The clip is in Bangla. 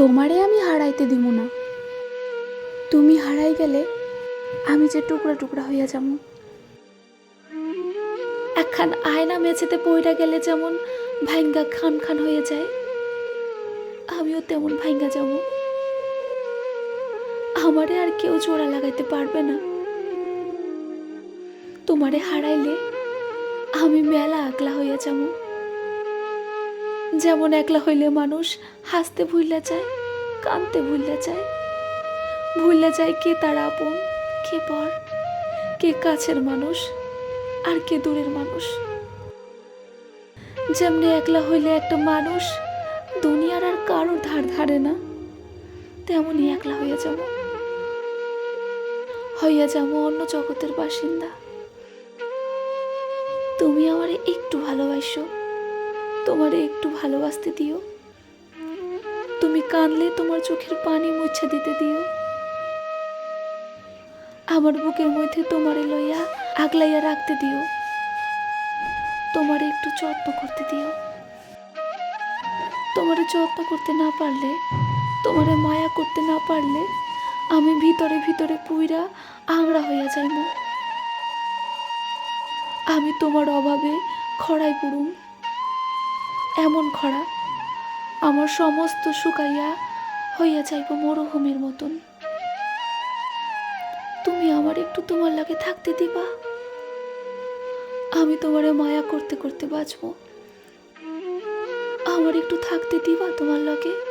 তোমারে আমি হারাইতে দিব না। তুমি হারাই গেলে আমি যে টুকরা টুকরা হইয়া যাব একখান আয়না মেঝেতে পইরা গেলে যেমন ভাইঙ্গা খান খান হয়ে যায়, আমিও তেমন ভাইঙ্গা যাব আমারে আর কেউ জোড়া লাগাইতে পারবে না। তোমারে হারাইলে আমি মেলা একলা হইয়া যাব যেমন একলা হইলে মানুষ হাসতে ভুললে যায় কাঁদতে ভুললে যায়। ভুললে যায় কে তার আপন, কে পর, কে কাছের মানুষ আর কে দূরের মানুষ। যেমনি একলা হইলে একটা মানুষ দুনিয়ার আর কারোর ধার ধারে না তেমনই একলা হইয়া যাব। হইয়া যাব অন্য জগতের বাসিন্দা। তুমি আমার একটু ভালোবাসো। তোমারে একটু ভালোবাসতে দিও। তুমি কাঁদলে তোমার চোখের পানি মুছে দিতে দিও। আমার বুকের মধ্যে তোমারে লইয়া আগলাইয়া রাখতে দিও। তোমারে একটু যত্ন করতে দিও। তোমারে যত্ন করতে না পারলে, তোমারে মায়া করতে না পারলে, আমি ভিতরে ভিতরে পুইরা আংড়া হইয়া যাইব আমি তোমার অভাবে খড়াই পড়ুম। এমন খরা, আমার সমস্ত শুকাইয়া হইয়া যাইব মরুভূমির মতন। তুমি আমার একটু তোমার লাগে থাকতে দিবা। আমি তোমারে মায়া করতে করতে বাঁচব। আমার একটু থাকতে দিবা তোমার লগে।